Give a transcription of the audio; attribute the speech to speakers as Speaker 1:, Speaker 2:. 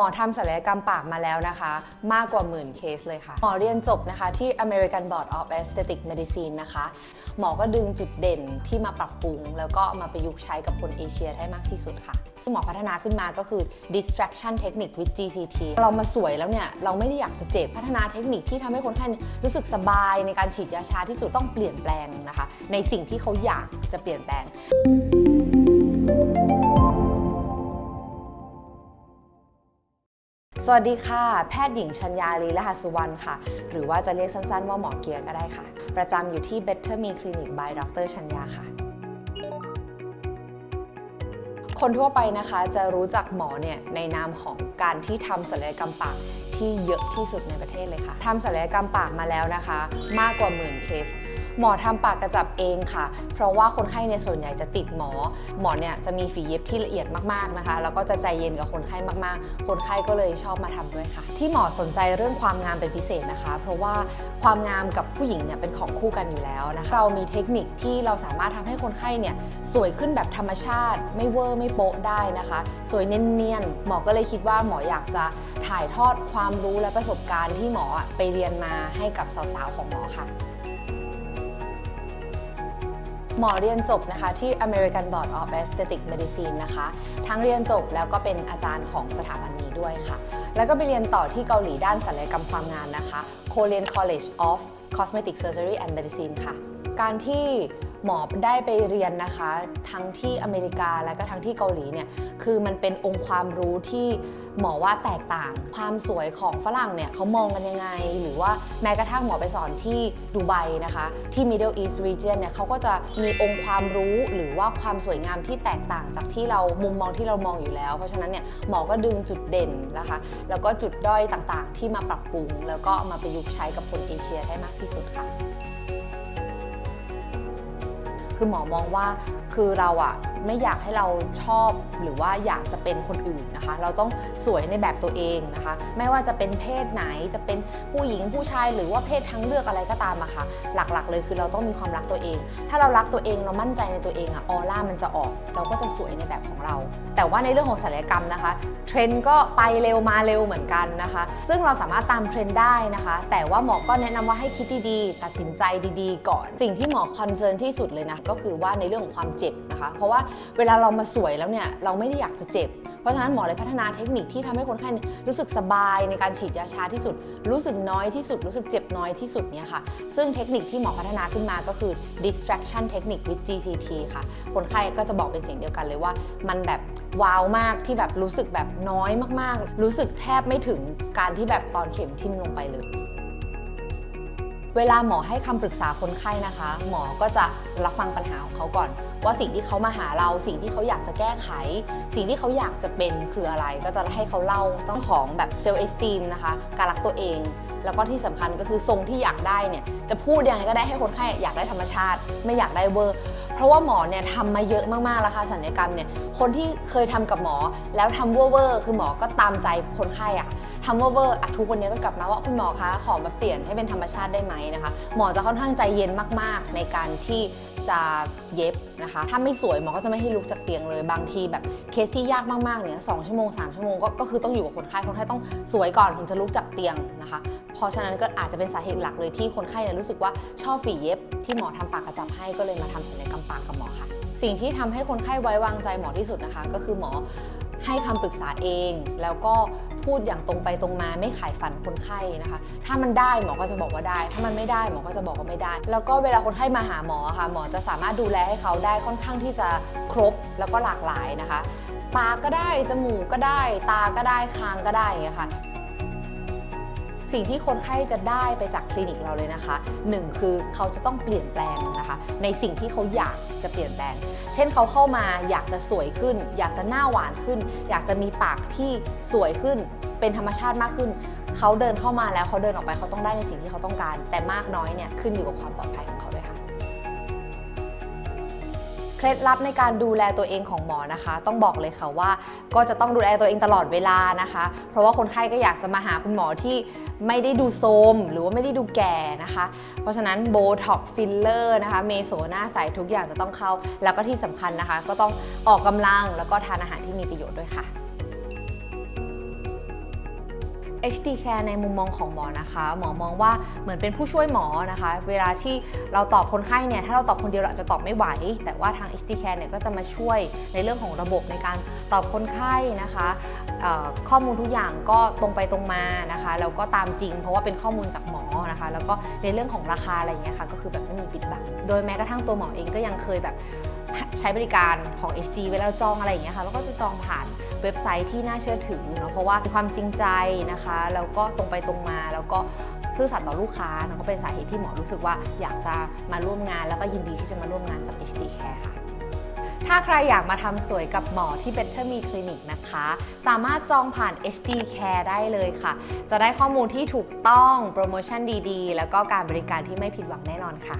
Speaker 1: หมอทำศัลยกรรมปากมาแล้วนะคะ มากกว่าหมื่นเคสเลยค่ะ หมอเรียนจบนะคะที่ American Board of Aesthetic Medicine นะคะ หมอก็ดึงจุดเด่นที่มาปรับปรุง แล้วก็มาประยุกต์ใช้กับคนเอเชียให้มากที่สุดค่ะซึ่งหมอพัฒนาขึ้นมาก็คือ distraction technique with GCT เรามาสวยแล้วเนี่ย เราไม่ได้อยากจะเจ็บพัฒนาเทคนิคที่ทำให้คนไข้รู้สึกสบายในการฉีดยาชาที่สุดต้องเปลี่ยนแปลงนะคะ ในสิ่งที่เขาอยากจะเปลี่ยนแปลง สวัสดีค่ะ แพทย์หญิงชัญญาลีละหัสสุวรรณค่ะ หรือว่าจะเรียกสั้นๆ ว่าหมอเกียร์ก็ได้ค่ะ ประจำอยู่ที่ Better Me Clinic by ดรชัญญาค่ะ คนทั่วไปนะคะจะรู้จักหมอเนี่ยในนามของการที่ทำศัลยกรรมปากที่เยอะที่สุดในประเทศเลยค่ะทำศัลยกรรมปากมาแล้วนะคะ มากกว่าหมื่นเคส หมอทำปากกระจับเองค่ะ เพราะว่าคนไข้เนี่ยส่วนใหญ่จะติดหมอ หมอเนี่ยจะมีฝีเย็บที่ละเอียดมากๆนะคะ แล้วก็จะใจเย็นกับคนไข้มากๆ คนไข้ก็เลยชอบมาทำด้วยค่ะ ที่หมอสนใจเรื่องความงามเป็นพิเศษนะคะ เพราะว่าความงามกับผู้หญิงเนี่ยเป็นของคู่กันอยู่แล้วนะคะเรามีเทคนิคที่เราสามารถทำให้คนไข้เนี่ยสวยขึ้นแบบธรรมชาติ ไม่เวอร์ไม่โป๊ะได้นะคะ สวยเนียนๆหมอก็เลยคิดว่าหมออยากจะถ่ายทอดความรู้และประสบการณ์ที่หมอไปเรียนมาให้กับสาวๆของหมอค่ะ หมอเรียนจบนะคะที่ American Board of Aesthetic Medicine นะคะ ทั้งเรียนจบแล้วก็เป็นอาจารย์ของสถาบันนี้ด้วยค่ะ แล้วก็ไปเรียนต่อที่เกาหลีด้านศัลยกรรมความงามนะคะ Korean College of Cosmetic Surgery and Medicine ค่ะ การที่หมอได้ไปเรียนนะคะ ทั้งที่อเมริกาและก็ทั้งที่เกาหลีเนี่ยคือมันเป็นองค์ความรู้ที่หมอว่าแตกต่าง ความสวยของฝรั่งเนี่ยเขามองกันยังไง หรือว่าแม้กระทั่งหมอไปสอนที่ดูไบนะคะที่ Middle East region เนี่ยเขาก็จะมีองค์ความรู้หรือว่าความสวยงามที่แตกต่างจากที่เรามุมมองที่เรามองอยู่แล้ว เพราะฉะนั้นเนี่ยหมอก็ดึงจุดเด่นนะคะ แล้วก็จุดด้อยต่างๆ ที่มาปรับปรุง แล้วก็มาประยุกต์ใช้กับคนเอเชียให้มากที่สุดค่ะ คือหมอมองว่าคือเราอะไม่อยากให้เราชอบหรือว่าอยากจะเป็นคนอื่นนะคะ เราต้องสวยในแบบตัวเองนะคะ ไม่ว่าจะเป็นเพศไหนจะเป็นผู้หญิงผู้ชายหรือว่าเพศทั้งเลือกอะไรก็ตามอะค่ะ หลักๆ เลยคือเราต้องมีความรักตัวเอง ถ้าเรารักตัวเองเรามั่นใจในตัวเองอะออร่ามันจะออก เราก็จะสวยในแบบของเรา แต่ว่าในเรื่องของศัลยกรรมนะคะเทรนด์ก็ไปเร็วมาเร็วเหมือนกันนะคะ ซึ่งเราสามารถตามเทรนด์ได้นะคะ แต่ว่าหมอก็แนะนำว่าให้คิดดีๆ ตัดสินใจดีๆ ก่อน สิ่งที่หมอคอนเซิร์นที่สุดเลยนะก็คือว่าในเรื่องของความเจ็บนะคะ เพราะว่าเวลาเรามาสวยแล้วเนี่ยเราไม่ได้อยากจะเจ็บ เพราะฉะนั้นหมอเลยพัฒนาเทคนิคที่ทำให้คนไข้รู้สึกสบายในการฉีดยาชาที่สุด รู้สึกน้อยที่สุด รู้สึกเจ็บน้อยที่สุดเนี่ยค่ะ ซึ่งเทคนิคที่หมอพัฒนาขึ้นมาก็คือ distraction technique with GCT ค่ะ คนไข้ก็จะบอกเป็นเสียงเดียวกันเลยว่า มันแบบว้าวมากที่แบบรู้สึกแบบน้อยมากๆ รู้สึกแทบไม่ถึงการที่แบบตอนเข็มทิ่มลงไปเลย เวลาหมอให้คำปรึกษาคนไข้นะคะ หมอก็จะรับฟังปัญหาของเขาก่อน ว่าสิ่งที่เขามาหาเราสิ่งที่เขาอยากจะแก้ไข สิ่งที่เขาอยากจะเป็นคืออะไร ก็จะให้เขาเล่าต้องของแบบเซลล์เอสตีมนะคะ การรักตัวเอง แล้วก็ที่สำคัญก็คือทรงที่อยากได้เนี่ยจะพูดยังไงก็ได้ให้คนไข้อยากได้ธรรมชาติ ไม่อยากได้เวอร์เพราะว่าหมอเนี่ยทำมาเยอะมากๆแล้วค่ะสัญญกรรมเนี่ยคนที่เคยทำกับหมอแล้วทำเวอร์เวอร์คือหมอก็ตามใจคนไข้อะ ทำเวอร์เวอร์อะทุกวันนี้ก็กลับมาว่าคุณหมอคะขอมาเปลี่ยนให้เป็นธรรมชาติได้ไหมนะคะหมอจะค่อนข้างใจเย็นมากๆ ในการที่จะเย็บนะคะ ถ้าไม่สวยหมอก็จะไม่ให้ลุกจากเตียงเลย บางทีแบบเคสที่ยากมากๆเนี่ยสองชั่วโมงสามชั่วโมงก็ก็คือต้องอยู่กับคนไข้คนไข้ต้องสวยก่อนถึงจะลุกจากเตียงนะคะ เพราะฉะนั้นก็อาจจะเป็นสาเหตุหลักเลยที่คนไข้เนี่ยรู้สึกว่าชอบฝีเย็บ ที่หมอทำปากกระจับให้ก็เลยมาทำศัลยกรรมปากกับหมอค่ะ สิ่งที่ทำให้คนไข้ไว้วางใจหมอที่สุดนะคะ ก็คือหมอ ให้คำปรึกษาเอง แล้วก็พูดอย่างตรงไปตรงมาไม่ขายฝันคนไข้นะคะ ถ้ามันได้หมอก็จะบอกว่าได้ ถ้ามันไม่ได้หมอก็จะบอกว่าไม่ได้ แล้วก็เวลาคนไข้มาหาหมอค่ะ หมอจะสามารถดูแลให้เขาได้ค่อนข้างที่จะครบแล้วก็หลากหลายนะคะปากก็ได้ จมูกก็ได้ ตาก็ได้ คางก็ได้ค่ะ สิ่งที่คนไข้จะได้ไปจากคลินิกเราเลยนะคะหนึ่งคือเขาจะต้องเปลี่ยนแปลงนะคะ ในสิ่งที่เขาอยากจะเปลี่ยนแปลง เช่นเขาเข้ามาอยากจะสวยขึ้น อยากจะหน้าหวานขึ้น อยากจะมีปากที่สวยขึ้น เป็นธรรมชาติมากขึ้น เขาเดินเข้ามาแล้วเขาเดินออกไปเขาต้องได้ในสิ่งที่เขาต้องการ แต่มากน้อยเนี่ยขึ้นอยู่กับความปลอดภัยของเขาด้วยค่ะ เคล็ดลับในการดูแลตัวเองของหมอนะคะ ต้องบอกเลยค่ะว่าก็จะต้องดูแลตัวเองตลอดเวลานะคะ เพราะว่าคนไข้ก็อยากจะมาหาคุณหมอที่ไม่ได้ดูโทรมหรือว่าไม่ได้ดูแก่นะคะ เพราะฉะนั้นโบท็อกฟิลเลอร์นะคะเมโซหน้าใสทุกอย่างจะต้องเข้า แล้วก็ที่สำคัญนะคะ ก็ต้องออกกำลังแล้วก็ทานอาหารที่มีประโยชน์ด้วยค่ะ HD Care ในมุมมองของหมอนะคะ หมอมองว่าเหมือนเป็นผู้ช่วยหมอนะคะ เวลาที่เราตอบคนไข้เนี่ยถ้าเราตอบคนเดียวเราจะตอบไม่ไหว แต่ว่าทาง HD Care เนี่ยก็จะมาช่วยในเรื่องของระบบในการตอบคนไข้นะคะข้อมูลทุกอย่างก็ตรงไปตรงมานะคะแล้วก็ตามจริง เพราะว่าเป็นข้อมูลจากหมอนะคะ แล้วก็ในเรื่องของราคาอะไรอย่างเงี้ยค่ะก็คือแบบไม่มีปิดบังโดยแม้กระทั่งตัวหมอเองก็ยังเคยแบบ ใช้บริการของ HG เวลาเราจองอะไรอย่างเงี้ยค่ะเราก็จะจองผ่านเว็บไซต์ที่น่าเชื่อถือเนาะเพราะว่ามีความจริงใจนะคะแล้วก็ตรงไปตรงมาแล้วก็ซื่อสัตย์ต่อลูกค้านะก็เป็นสาเหตุที่หมอรู้สึกว่าอยากจะมาร่วมงาน แล้วก็ยินดีที่จะมาร่วมงานกับ HD Care ค่ะ ถ้าใครอยากมาทำสวยกับหมอที่ Better Me Clinic นะคะ สามารถจองผ่าน HD Care ได้เลยค่ะ จะได้ข้อมูลที่ถูกต้อง โปรโมชั่นดีๆ แล้วก็การบริการที่ไม่ผิดหวังแน่นอนค่ะ